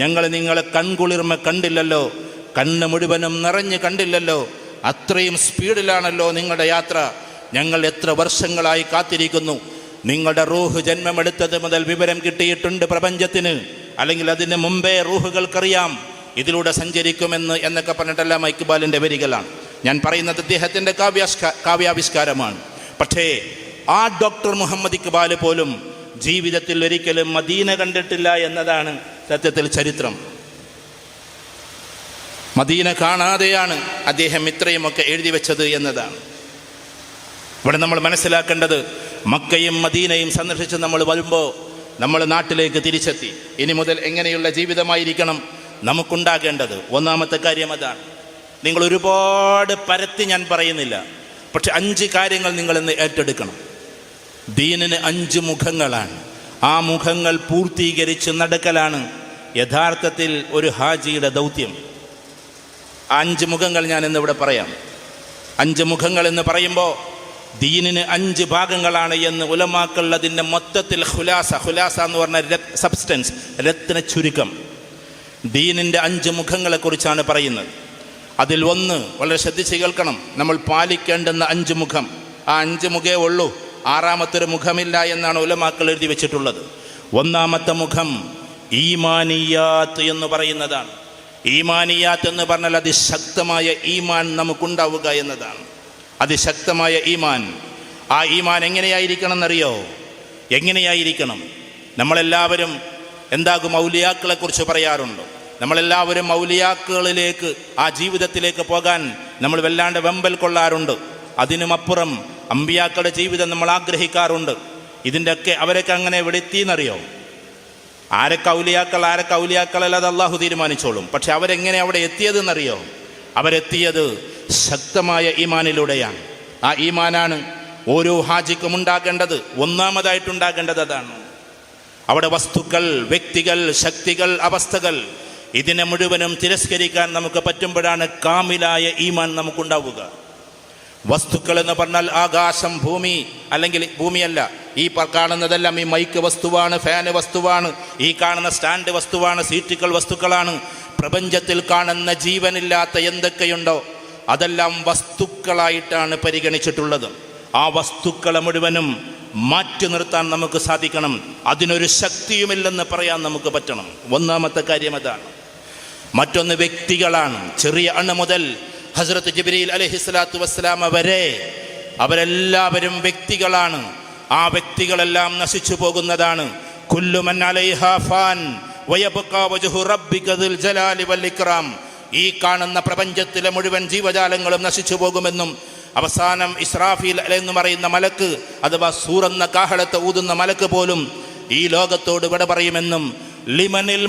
ഞങ്ങൾ നിങ്ങളെ കൺകുളിർമ കണ്ടില്ലല്ലോ കണ്ണ് മുഴുവനും നിറഞ്ഞ് കണ്ടില്ലല്ലോ. അത്രയും സ്പീഡിലാണല്ലോ നിങ്ങളുടെ യാത്ര. ഞങ്ങൾ എത്ര വർഷങ്ങളായി കാത്തിരിക്കുന്നു. നിങ്ങളുടെ റൂഹ് ജന്മമെടുത്തത് മുതൽ വിവരം കിട്ടിയിട്ടുണ്ട് പ്രപഞ്ചത്തിന്. അല്ലെങ്കിൽ അതിന് മുമ്പേ റൂഹുകൾക്കറിയാം. ഇതിലൂടെ സഞ്ചരിക്കുമെന്ന് എന്നൊക്കെ പറഞ്ഞിട്ടെല്ലാം ഇക്ബാലിന്റെ വരികളാണ്. ഞാൻ പറയുന്നത് അദ്ദേഹത്തിന്റെ കാവ്യാസ്ക കാവ്യാവിഷ്കാരമാണ്. പക്ഷേ ആ ഡോക്ടർ മുഹമ്മദ് ഇക്ബാൽ പോലും ജീവിതത്തിൽ ഒരിക്കലും മദീന കണ്ടിട്ടില്ല എന്നതാണ് സത്യത്തിൽ ചരിത്രം. മദീന കാണാതെയാണ് അദ്ദേഹം ഇത്രയുമൊക്കെ എഴുതി വെച്ചത് എന്നതാണ്. ഇവിടെ നമ്മൾ മനസ്സിലാക്കേണ്ടത് മക്കയും മദീനയും സന്ദർശിച്ച് നമ്മൾ വരുമ്പോൾ നമ്മൾ നാട്ടിലേക്ക് തിരിച്ചെത്തി. ഇനി മുതൽ എങ്ങനെയുള്ള ജീവിതമായിരിക്കണം നമുക്കുണ്ടാകേണ്ടത്? ഒന്നാമത്തെ കാര്യം അതാണ്. നിങ്ങൾ ഒരുപാട് പരത്തി ഞാൻ പറയുന്നില്ല. പക്ഷെ അഞ്ച് കാര്യങ്ങൾ നിങ്ങൾ ഇന്ന് ഏറ്റെടുക്കണം. ദീനിന് അഞ്ച് മുഖങ്ങളാണ്. ആ മുഖങ്ങൾ പൂർത്തീകരിച്ച് നടക്കലാണ് യഥാർത്ഥത്തിൽ ഒരു ഹാജിയുടെ ദൗത്യം. അഞ്ച് മുഖങ്ങൾ ഞാൻ ഇന്നിവിടെ പറയാം. അഞ്ച് മുഖങ്ങൾ എന്ന് പറയുമ്പോൾ ദീനിന് അഞ്ച് ഭാഗങ്ങളാണ് എന്ന് ഉലമാക്കൾ അതിന്റെ മൊത്തത്തിൽ ഹുലാസ ഹുലാസ എന്ന് പറഞ്ഞ സബ്സ്റ്റൻസ് രത്ന ചുരുക്കം. ദീനിന്റെ അഞ്ച് മുഖങ്ങളെക്കുറിച്ചാണ് പറയുന്നത്. അതിൽ ഒന്ന് വളരെ ശ്രദ്ധിച്ച് കേൾക്കണം നമ്മൾ പാലിക്കേണ്ടുന്ന അഞ്ച് മുഖം. ആ അഞ്ച് മുഖേ ഉള്ളൂ ആറാമത്തെ ഒരു മുഖമില്ല എന്നാണ് ഉലമാക്കൾ എഴുതി വെച്ചിട്ടുള്ളത്. ഒന്നാമത്തെ മുഖം ഈമാനിയാത്ത് എന്ന് പറയുന്നതാണ്. ഈമാനിയാത്ത് എന്ന് പറഞ്ഞാൽ അതിശക്തമായ ഈമാൻ നമുക്കുണ്ടാവുക എന്നതാണ്. അതിശക്തമായ ഈമാൻ. ആ ഈമാൻ എങ്ങനെയായിരിക്കണം എന്നറിയോ എങ്ങനെയായിരിക്കണം? നമ്മളെല്ലാവരും എന്താകും മൗലിയാക്കളെക്കുറിച്ച് കുറിച്ച് പറയാറുണ്ട്. നമ്മളെല്ലാവരും മൗലിയാക്കുകളിലേക്ക് ആ ജീവിതത്തിലേക്ക് പോകാൻ നമ്മൾ വല്ലാണ്ട് വെമ്പൽ കൊള്ളാറുണ്ട്. അതിനുമപ്പുറം അമ്പിയാക്കളുടെ ജീവിതം നമ്മൾ ആഗ്രഹിക്കാറുണ്ട്. ഇതിന്റെയൊക്കെ അവരൊക്കെ അങ്ങനെ എവിടെ എത്തിയെന്നറിയോ ആരൊക്കെ ഔലിയാക്കൾ ആരൊക്കെ ഔലിയാക്കൾ അല്ലാതെ അള്ളാഹു തീരുമാനിച്ചോളും. പക്ഷെ അവരെങ്ങനെ അവിടെ എത്തിയതെന്നറിയോ? അവരെത്തിയത് ശക്തമായ ഈമാനിലൂടെയാണ്. ആ ഈമാനാണ് ഓരോ ഹാജിക്കും ഉണ്ടാകേണ്ടത് ഒന്നാമതായിട്ടുണ്ടാകേണ്ടത് അതാണ്. അവിടെ വസ്തുക്കൾ വ്യക്തികൾ ശക്തികൾ അവസ്ഥകൾ ഇതിനെ മുഴുവനും തിരസ്കരിക്കാൻ നമുക്ക് പറ്റുമ്പോഴാണ് കാമിലായ ഈമാൻ നമുക്കുണ്ടാവുക. വസ്തുക്കൾ എന്ന് പറഞ്ഞാൽ ആകാശം ഭൂമി അല്ലെങ്കിൽ ഭൂമിയല്ല ഈ കാണുന്നതെല്ലാം ഈ മൈക്ക് വസ്തുവാണ് ഫാന് വസ്തുവാണ് ഈ കാണുന്ന സ്റ്റാൻഡ് വസ്തുവാണ് സീറ്റുകൾ വസ്തുക്കളാണ്. പ്രപഞ്ചത്തിൽ കാണുന്ന ജീവനില്ലാത്ത എന്തൊക്കെയുണ്ടോ അതെല്ലാം വസ്തുക്കളായിട്ടാണ് പരിഗണിച്ചിട്ടുള്ളത്. ആ വസ്തുക്കളെ മുഴുവനും മാറ്റി നിർത്താൻ നമുക്ക് സാധിക്കണം. അതിനൊരു ശക്തിയുമില്ലെന്ന് പറയാൻ നമുക്ക് പറ്റണം. ഒന്നാമത്തെ കാര്യം അതാണ്. മറ്റൊന്ന് വ്യക്തികളാണ്. ചെറിയ അണു മുതൽ ഹസ്രത്ത് ജിബ്രീൽ അലഹിസ്ലാത്തു വസ്സലാമ വരെ അവരെല്ലാവരും വ്യക്തികളാണ്. ആ വ്യക്തികളെല്ലാം നശിച്ചു പോകുന്നതാണ്. കുല്ലുമൻ അലൈഹാ ഈ കാണുന്ന പ്രപഞ്ചത്തിലെ മുഴുവൻ ജീവജാലങ്ങളും നശിച്ചു പോകുമെന്നും അവസാനം ഇസ്രാഫീൽ എന്ന് പറയുന്ന മലക്ക് അഥവാ സൂറന്ന കാഹളത്തെ ഊതുന്ന മലക്ക് പോലും ഈ ലോകത്തോട് വിട പറയുമെന്നും ലിമനിൽ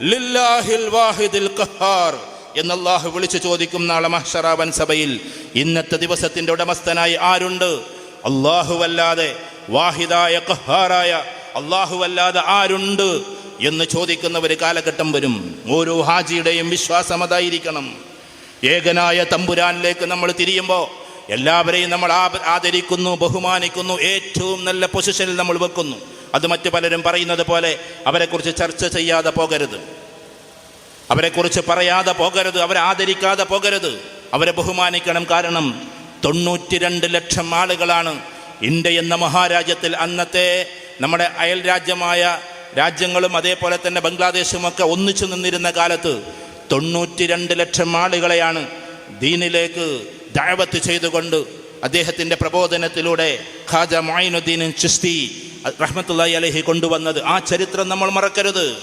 ലില്ലാഹിൽ വാഹിദിൽ എന്ന് അള്ളാഹു വിളിച്ചു ചോദിക്കും നാളെ മഹ്ഷറാവൻ സഭയിൽ. ഇന്നത്തെ ദിവസത്തിന്റെ ഉടമസ്ഥനായി ആരുണ്ട്? അല്ലാഹുവല്ലാതെ വാഹിദായ കഹാറായ അല്ലാഹുവല്ലാതെ ആരുണ്ട്? എന്ന് ചോദിക്കുന്ന ഒരു കാലഘട്ടം വരും. ഓരോ ഹാജിയുടെയും വിശ്വാസം അതായിരിക്കണം. ഏകനായ തമ്പുരാനിലേക്ക് നമ്മൾ തിരിയുമ്പോൾ എല്ലാവരെയും നമ്മൾ ആദരിക്കുന്നു ബഹുമാനിക്കുന്നു ഏറ്റവും നല്ല പൊസിഷനിൽ നമ്മൾ വെക്കുന്നു. അത് മറ്റു പലരും പറയുന്നത് പോലെ അവരെക്കുറിച്ച് ചർച്ച ചെയ്യാതെ പോകരുത്. അവരെക്കുറിച്ച് പറയാതെ പോകരുത് അവരെ ആദരിക്കാതെ പോകരുത്. അവരെ ബഹുമാനിക്കണം. കാരണം തൊണ്ണൂറ്റി രണ്ട് ലക്ഷം ആളുകളാണ് ഇന്ത്യ എന്ന മഹാരാജ്യത്തിൽ അന്നത്തെ നമ്മുടെ അയൽ രാജ്യമായ രാജ്യങ്ങളും അതേപോലെ തന്നെ ബംഗ്ലാദേശുമൊക്കെ ഒന്നിച്ചു നിന്നിരുന്ന കാലത്ത് തൊണ്ണൂറ്റി രണ്ട് ലക്ഷം ആളുകളെയാണ് ദീനിലേക്ക് ദാവത്ത് ചെയ്തുകൊണ്ട് അദ്ദേഹത്തിന്റെ പ്രബോധനത്തിലൂടെ ഖാജ മൊയിനുദ്ദീൻ ചിസ്തി റഹ്മത്തുല്ലായി അലഹി കൊണ്ടുവന്നത്. ആ ചരിത്രം നമ്മൾ മറക്കരുത്.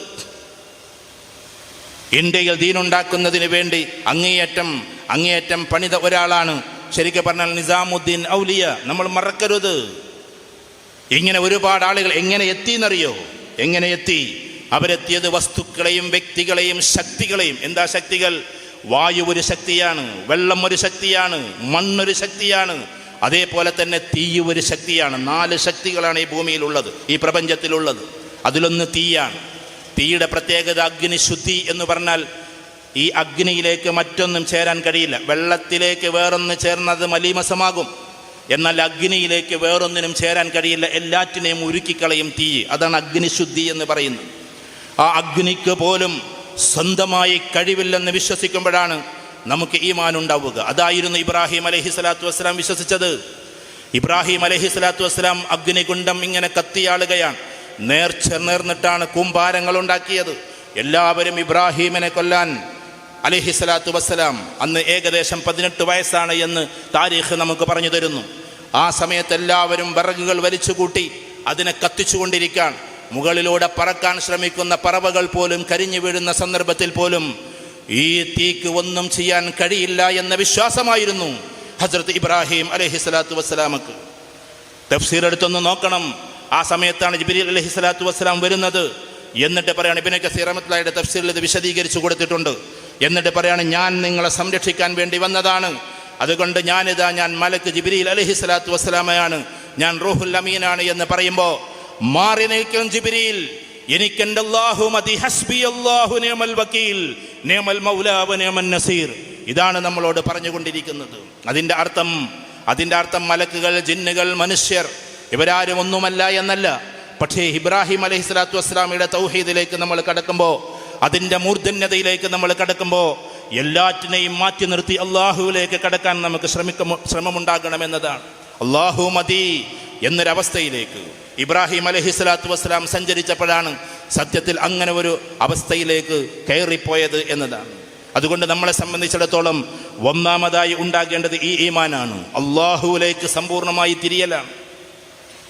ഇന്ത്യയിൽ ദീനുണ്ടാക്കുന്നതിന് വേണ്ടി അങ്ങേയറ്റം അങ്ങേയറ്റം പണിത ഒരാളാണ്. ശരിക്കും പറഞ്ഞാൽ നിസാമുദ്ദീൻ ഔലിയ. നമ്മൾ മറക്കരുത്. ഇങ്ങനെ ഒരുപാട് ആളുകൾ എങ്ങനെ എത്തിയെന്നറിയോ? എങ്ങനെ എത്തി? അവരെത്തിയത് വസ്തുക്കളെയും വ്യക്തികളെയും ശക്തികളെയും. എന്താ ശക്തികൾ? വായു ഒരു ശക്തിയാണ് വെള്ളം ഒരു ശക്തിയാണ് മണ്ണൊരു ശക്തിയാണ്. അതേപോലെ തന്നെ തീ ഒരു ശക്തിയാണ്. നാല് ശക്തികളാണ് ഈ ഭൂമിയിലുള്ളത് ഈ പ്രപഞ്ചത്തിലുള്ളത്. അതിലൊന്ന് തീയാണ്. തീയുടെ പ്രത്യേകത അഗ്നിശുദ്ധി എന്ന് പറഞ്ഞാൽ ഈ അഗ്നിയിലേക്ക് മറ്റൊന്നും ചേരാൻ കഴിയില്ല. വെള്ളത്തിലേക്ക് വേറൊന്ന് ചേർന്നത് മലീമസമാകും. എന്നാൽ അഗ്നിയിലേക്ക് വേറൊന്നിനും ചേരാൻ കഴിയില്ല. എല്ലാറ്റിനെയും ഉരുക്കിക്കളയും തീ. അതാണ് അഗ്നിശുദ്ധി എന്ന് പറയുന്നത്. ആ അഗ്നിക്ക് പോലും സ്വന്തമായി കഴിവില്ലെന്ന് വിശ്വസിക്കുമ്പോഴാണ് നമുക്ക് ഈമാൻ ഉണ്ടാവുക. അതായിരുന്നു ഇബ്രാഹിം അലഹി സ്വലാത്തു വസ്സലാം വിശ്വസിച്ചത്. ഇബ്രാഹിം അലഹി സ്വലാത്തു വസ്സലാം അഗ്നികുണ്ഡം ഇങ്ങനെ കത്തിയാളുകയാണ്. നേർച്ച നേർന്നിട്ടാണ് കൂമ്പാരങ്ങൾ ഉണ്ടാക്കിയത്. എല്ലാവരും ഇബ്രാഹീമിനെ കൊല്ലാൻ അലഹി സ്വലാത്തു വസ്സലാം അന്ന് ഏകദേശം പതിനെട്ട് വയസ്സാണ് എന്ന് താരീഖ് നമുക്ക് പറഞ്ഞു തരുന്നു. ആ സമയത്ത് എല്ലാവരും വിറകുകൾ വലിച്ചു കൂട്ടി അതിനെ കത്തിച്ചുകൊണ്ടിരിക്കാൻ മുകളിലൂടെ പറക്കാൻ ശ്രമിക്കുന്ന പറവകൾ പോലും കരിഞ്ഞു വീഴുന്ന സന്ദർഭത്തിൽ പോലും ഈ തീക്ക് ഒന്നും ചെയ്യാൻ കഴിയില്ല എന്ന വിശ്വാസമായിരുന്നു ഹസ്രത്ത് ഇബ്രാഹിം അലഹി സ്വലാത്തു വസ്സലാമക്ക്. തഫ്സീർ എടുത്തൊന്ന് നോക്കണം. ആ സമയത്താണ് ജിബിരി അലഹി സ്വലാത്തു വസ്സലാം വരുന്നത്. എന്നിട്ട് പറയാണ് ഇബിനെ കസീറമത്തുള്ളയുടെ തഫ്സീറിൽ ഇത് വിശദീകരിച്ചു കൊടുത്തിട്ടുണ്ട്. എന്നിട്ട് പറയാണ് ഞാൻ നിങ്ങളെ സംരക്ഷിക്കാൻ വേണ്ടി വന്നതാണ്. അതുകൊണ്ട് ഞാനിതാ ഞാൻ മലക്ക് ജിബിരിയിൽ അലഹി സ്വലാത്തു വസ്സലാമയാണ്. ഞാൻ റൂഹുൽ അമീനാണ് എന്ന് പറയുമ്പോൾ മാറി നിൽക്കും ജിബിരിയിൽ എനിക്ക് എന്റെ മതി. നസീർ. ഇതാണ് നമ്മളോട് പറഞ്ഞുകൊണ്ടിരിക്കുന്നത്. അതിന്റെ അർത്ഥം അതിന്റെ അർത്ഥം മലക്കുകൾ ജിന്നുകൾ മനുഷ്യർ ഇവരാരും ഒന്നുമല്ല എന്നല്ല. പക്ഷേ ഇബ്രാഹിം അലഹി സ്വലാത്തു വസ്സലാമിയുടെ തൗഹീദിലേക്ക് നമ്മൾ കടക്കുമ്പോൾ അതിന്റെ മൂർധന്യതയിലേക്ക് നമ്മൾ കടക്കുമ്പോൾ എല്ലാറ്റിനെയും മാറ്റി നിർത്തി അള്ളാഹുവിലേക്ക് കടക്കാൻ നമുക്ക് ശ്രമിക്ക ശ്രമമുണ്ടാകണമെന്നതാണ്. അള്ളാഹു മതി എന്നൊരവസ്ഥയിലേക്ക്. ഇബ്രാഹിം അലഹി സ്വലാത്തു വസ്സലാം സഞ്ചരിച്ചപ്പോഴാണ് സത്യത്തിൽ അങ്ങനെ ഒരു അവസ്ഥയിലേക്ക് കയറിപ്പോയത് എന്നതാണ്. അതുകൊണ്ട് നമ്മളെ സംബന്ധിച്ചിടത്തോളം ഒന്നാമതായി ഉണ്ടാകേണ്ടത് ഈ ഈമാനാണ്. അള്ളാഹുവിലേക്ക് സമ്പൂർണമായി തിരിയലാണ്.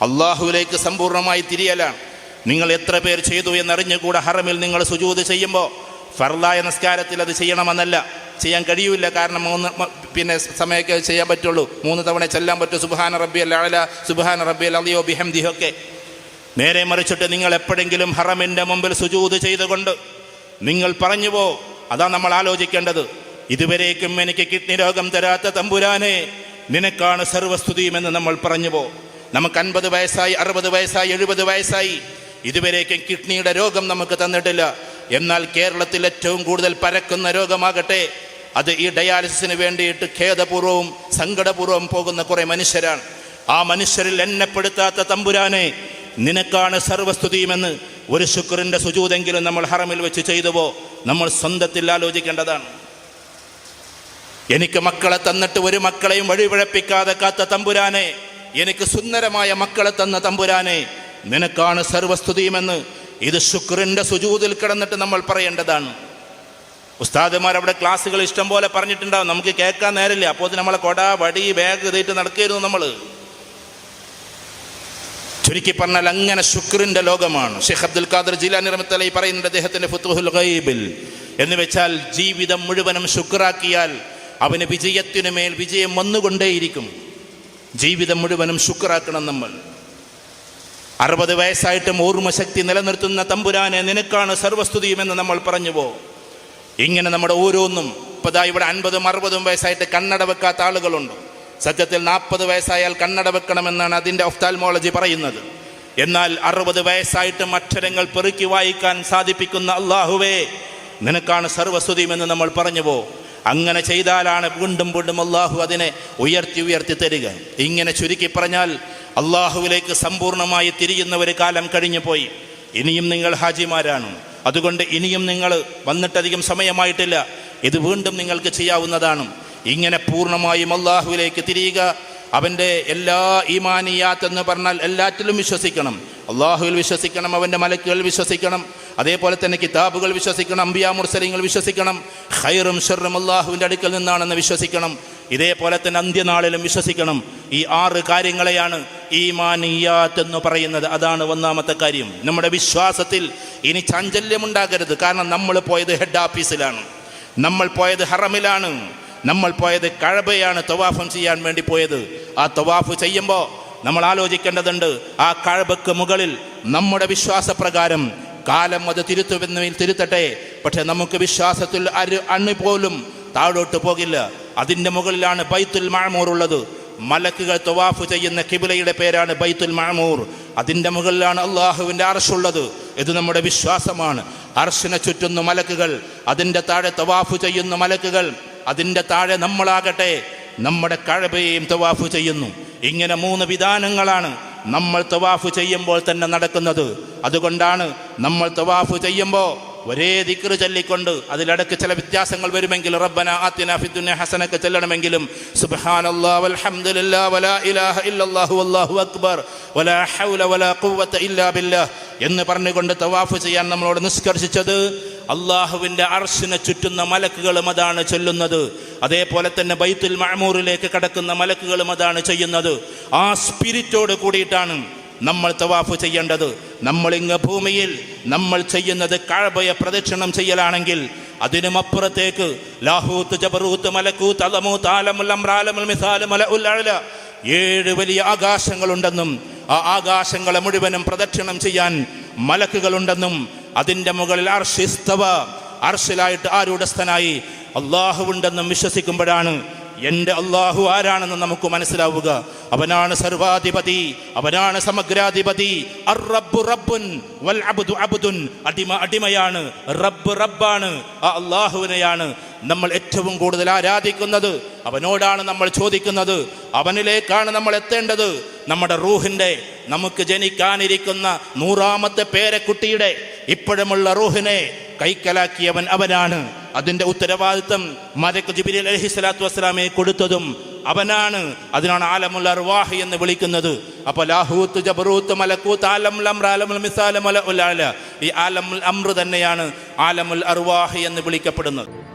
അള്ളാഹുവിലേക്ക് സമ്പൂർണമായി തിരിയലാണ്. നിങ്ങൾ എത്ര പേർ ചെയ്തു എന്നറിഞ്ഞുകൂടെ ഹറമിൽ നിങ്ങൾ സുജൂത് ചെയ്യുമ്പോൾ ഫർലായ നമസ്കാരത്തിൽ അത് ചെയ്യണമെന്നല്ല. ചെയ്യാൻ കഴിയൂല. കാരണം മൂന്ന് പിന്നെ സമയമൊക്കെ ചെയ്യാൻ പറ്റുള്ളൂ. മൂന്ന് തവണ ചെല്ലാൻ പറ്റും. സുബാന റബ്ബി അല്ല സുബാന റബ്ബി അലിയോ ബിഹംദിഹൊക്കെ. നേരെ മറിച്ചിട്ട് നിങ്ങൾ എപ്പോഴെങ്കിലും ഹറമിന്റെ മുമ്പിൽ സുജൂത് ചെയ്തുകൊണ്ട് നിങ്ങൾ പറഞ്ഞു പോ. അതാ നമ്മൾ ആലോചിക്കേണ്ടത്. ഇതുവരേക്കും എനിക്ക് കിഡ്നി രോഗം തരാത്ത തമ്പുരാനെ നിനക്കാണ് സർവസ്തുതിയുമെന്ന് നമ്മൾ പറഞ്ഞു പോ. നമുക്ക് അൻപത് വയസ്സായി അറുപത് വയസ്സായി എഴുപത് വയസ്സായി. ഇതുവരേക്കും കിഡ്നിയുടെ രോഗം നമുക്ക് തന്നിട്ടില്ല. എന്നാൽ കേരളത്തിൽ ഏറ്റവും കൂടുതൽ പരക്കുന്ന രോഗമാകട്ടെ അത് ഈ ഡയാലിസിന് വേണ്ടിയിട്ട് ഖേദപൂർവവും സങ്കടപൂർവം പോകുന്ന കുറേ മനുഷ്യരാണ്. ആ മനുഷ്യരിൽ എന്നെപ്പെടുത്താത്ത തമ്പുരാനെ നിനക്കാണ് സർവസ്തുതിയുമെന്ന് ഒരു ശുക്രന്റെ സുജൂതെങ്കിലും നമ്മൾ ഹറമിൽ വെച്ച് ചെയ്തുവോ? നമ്മൾ സ്വന്തത്തിൽ ആലോചിക്കേണ്ടതാണ്. എനിക്ക് മക്കളെ തന്നിട്ട് ഒരു മക്കളെയും വഴിപിഴപ്പിക്കാതെ കാത്ത തമ്പുരാനെ എനിക്ക് സുന്ദരമായ മക്കളെ തന്ന തമ്പുരാനെ നിനക്കാണ് സർവസ്തുതിയുമെന്ന് ഇത് ശുക്രിന്റെ സുജൂതിൽ കിടന്നിട്ട് നമ്മൾ പറയേണ്ടതാണ്. ഉസ്താദുമാർ അവിടെ ക്ലാസ്സുകൾ ഇഷ്ടം പോലെ പറഞ്ഞിട്ടുണ്ടാവും. നമുക്ക് കേൾക്കാൻ നേരില്ല അപ്പോൾ നമ്മളെ കൊട വടി ബാഗ് ഇതായിട്ട് നടക്കുകയായിരുന്നു നമ്മൾ ചുരുക്കി പറഞ്ഞാൽ അങ്ങനെ ശുക്രിന്റെ ലോകമാണ്. ഷെയ്ഖ് അബ്ദുൽ ഖാദർ ജിലാനി റഹ്മത്തലൈ പറയുന്നുണ്ട് അദ്ദേഹത്തിന്റെ ഫുത്തുഹുൽ ഗൈബിൽ. എന്ന് വെച്ചാൽ ജീവിതം മുഴുവനും ശുക്രാക്കിയാൽ അവന് വിജയത്തിനു മേൽ വിജയം വന്നുകൊണ്ടേയിരിക്കും. ജീവിതം മുഴുവനും ശുക്രാക്കണം നമ്മൾ. അറുപത് വയസ്സായിട്ടും ഓർമ്മശക്തി നിലനിർത്തുന്ന തമ്പുരാനെ നിനക്കാണ് സർവസ്തുതിയുമെന്ന് നമ്മൾ പറഞ്ഞു പോ ഇങ്ങനെ നമ്മുടെ ഓരോന്നും ഇപ്പതാ ഇവിടെ അൻപതും അറുപതും വയസ്സായിട്ട് കണ്ണട വെക്കാത്ത ആളുകളുണ്ട്. സത്യത്തിൽ നാൽപ്പത് വയസ്സായാൽ കണ്ണട വെക്കണമെന്നാണ് അതിന്റെ ഒഫ്താൽമോളജി പറയുന്നത്. എന്നാൽ അറുപത് വയസ്സായിട്ടും അക്ഷരങ്ങൾ പെറുക്കി വായിക്കാൻ സാധിപ്പിക്കുന്ന അള്ളാഹുവേ നിനക്കാണ് സർവസ്തുതിയുമെന്ന് നമ്മൾ പറഞ്ഞു പോ അങ്ങനെ ചെയ്താലാണ് വീണ്ടും വീണ്ടും അള്ളാഹു അതിനെ ഉയർത്തി ഉയർത്തി തരിക. ഇങ്ങനെ ചുരുക്കി പറഞ്ഞാൽ അള്ളാഹുവിലേക്ക് സമ്പൂർണമായി തിരിയുന്ന ഒരു കാലം കഴിഞ്ഞു പോയി. ഇനിയും നിങ്ങൾ ഹാജിമാരാണ്. അതുകൊണ്ട് ഇനിയും നിങ്ങൾ വന്നിട്ടധികം സമയമായിട്ടില്ല. ഇത് വീണ്ടും നിങ്ങൾക്ക് ചെയ്യാവുന്നതാണ്. ഇങ്ങനെ പൂർണമായും അള്ളാഹുവിലേക്ക് തിരിയുക അവന്റെ എല്ലാ ഈമാനിയാത്ത് എന്ന് പറഞ്ഞാൽ എല്ലാറ്റിലും വിശ്വസിക്കണം. അള്ളാഹുവിൽ വിശ്വസിക്കണം അവന്റെ മലക്കുകൾ വിശ്വസിക്കണം അതേപോലെ തന്നെ കിതാബുകൾ വിശ്വസിക്കണം അമ്പിയാ മുർസലിങ്ങൾ വിശ്വസിക്കണം ഹൈറും ഷെറും അള്ളാഹുവിന്റെ അടുക്കൽ നിന്നാണെന്ന് വിശ്വസിക്കണം. ഇതേപോലെ തന്നെ അന്ത്യനാളിലും വിശ്വസിക്കണം. ഈ ആറ് കാര്യങ്ങളെയാണ് ഈമാനിയാത്ത് എന്ന് പറയുന്നത്. അതാണ് ഒന്നാമത്തെ കാര്യം. നമ്മുടെ വിശ്വാസത്തിൽ ഇനി ചാഞ്ചല്യമുണ്ടാകരുത്. കാരണം നമ്മൾ പോയത് ഹെഡ് ഓഫീസിലാണ് നമ്മൾ പോയത് ഹറമിലാണ്. നമ്മൾ പോയത് കഴബയാണ് തവാഫം ചെയ്യാൻ വേണ്ടി പോയത്. ആ തവാഫ് ചെയ്യുമ്പോൾ നമ്മൾ ആലോചിക്കേണ്ടതുണ്ട് ആ കഴബക്ക് മുകളിൽ നമ്മുടെ വിശ്വാസപ്രകാരം കാലം അത് തിരുത്തുമെന്ന് തിരുത്തട്ടെ. പക്ഷെ നമുക്ക് വിശ്വാസത്തിൽ അരു അണ്ണു പോലും താഴോട്ട് പോകില്ല. അതിന്റെ മുകളിലാണ് ബൈത്തുൽ മാമൂർ ഉള്ളത്. മലക്കുകൾ തൊവാഫ് ചെയ്യുന്ന കിബിലയുടെ പേരാണ് ബൈത്തുൽ മാമൂർ. അതിന്റെ മുകളിലാണ് അള്ളാഹുവിന്റെ അർഷുള്ളത് ഇത് നമ്മുടെ വിശ്വാസമാണ്. അർഷിനെ ചുറ്റുന്ന മലക്കുകൾ അതിന്റെ താഴെ തവാഫ് ചെയ്യുന്ന മലക്കുകൾ അതിന്റെ താഴെ നമ്മളാകട്ടെ നമ്മുടെ കഴബയെയും തവാഫ് ചെയ്യുന്നു. ഇങ്ങനെ മൂന്ന് വിധാനങ്ങളാണ് നമ്മൾ തവാഫ് ചെയ്യുമ്പോൾ തന്നെ നടക്കുന്നത്. അതുകൊണ്ടാണ് നമ്മൾ തവാഫ് ചെയ്യുമ്പോൾ ഒരേ ദിക്റ് ചൊല്ലിക്കൊണ്ട് അതിലടക്ക് ചില വ്യത്യാസങ്ങൾ വരുമെങ്കിൽ റബ്ബന ആത്തിന ഫിദ്ദുനിയ ഹസനക്ക് ചെല്ലണമെങ്കിലും സുബ്ഹാനല്ലാഹ് വൽഹംദുലില്ലാഹ് വലാ ഇലാഹ ഇല്ലല്ലാഹു വല്ലാഹു അക്ബർ വലാ ഹൗല വലാ ഖുവത ഇല്ലാ ബില്ലാഹ് എന്ന് പറഞ്ഞുകൊണ്ട് തവാഫ് ചെയ്യാൻ നമ്മളോട് നിഷ്കർഷിച്ചത് അള്ളാഹുവിന്റെ അർശിനെ ചുറ്റുന്ന മലക്കുകളും അതാണ് ചൊല്ലുന്നത്. അതേപോലെ തന്നെ ബൈത്തുൽ മഅമൂറിലേക്ക് കടക്കുന്ന മലക്കുകളും അതാണ് ചെയ്യുന്നത്. ആ സ്പിരിറ്റോട് കൂടിയിട്ടാണ് നമ്മൾ തവാഫ് ചെയ്യേണ്ടത്. നമ്മൾ ഇങ്ങ് ഭൂമിയിൽ നമ്മൾ ചെയ്യുന്നത് കാഴ്ബയെ പ്രദക്ഷിണം ചെയ്യലാണെങ്കിൽ അതിനുമപ്പുറത്തേക്ക് ലാഹൂത്ത് ജബറൂത്ത് മലക്കൂത്ത് അലമൂത്ത് ആലമുൽ ഏഴ് വലിയ ആകാശങ്ങളുണ്ടെന്നും ആ ആകാശങ്ങളെ മുഴുവനും പ്രദക്ഷിണം ചെയ്യാൻ മലക്കുകളുണ്ടെന്നും അതിന്റെ മുകളിൽ അർഷിസ്തവ അർഷിലായിട്ട് ആരൂഢസ്ഥനായി അള്ളാഹുണ്ടെന്നും വിശ്വസിക്കുമ്പോഴാണ് എന്റെ അള്ളാഹു ആരാണെന്ന് നമുക്ക് മനസ്സിലാവുക. അവനാണ് സർവാധിപതി അവനാണ് സമഗ്രാധിപതി. അടിമ അടിമയാണ് റബ്ബ് റബ്ബാണ് ആ അള്ളാഹുവിനെയാണ് നമ്മൾ ഏറ്റവും കൂടുതൽ ആരാധിക്കുന്നത്. അവനോടാണ് നമ്മൾ ചോദിക്കുന്നത്. അവനിലേക്കാണ് നമ്മൾ എത്തേണ്ടത്. നമ്മുടെ റൂഹിന്റെ നമുക്ക് ജനിക്കാനിരിക്കുന്ന നൂറാമത്തെ പേരക്കുട്ടിയുടെ ഇപ്പോഴുമുള്ള റൂഹിനെ കൈക്കലാക്കിയവൻ അവനാണ്. അതിന്റെ ഉത്തരവാദിത്വം മലക്ക് ജിബിരി അലഹി സ്വലാത്തു വസ്സലാമെ കൊടുത്തതും അവനാണ്. അതിനാണ് ആലമുൽ അർവാഹ് എന്ന് വിളിക്കുന്നത്. അപ്പൊ ലാഹൂത്ത് ജബറൂത്ത് മലക്കൂത്ത് ആലമുൽ അമ്ര ആലമുൽ മിസാല മല ഈ ആലമുൽ അമ്ര തന്നെയാണ് ആലമുൽ അർവാഹ് എന്ന് വിളിക്കപ്പെടുന്നത്.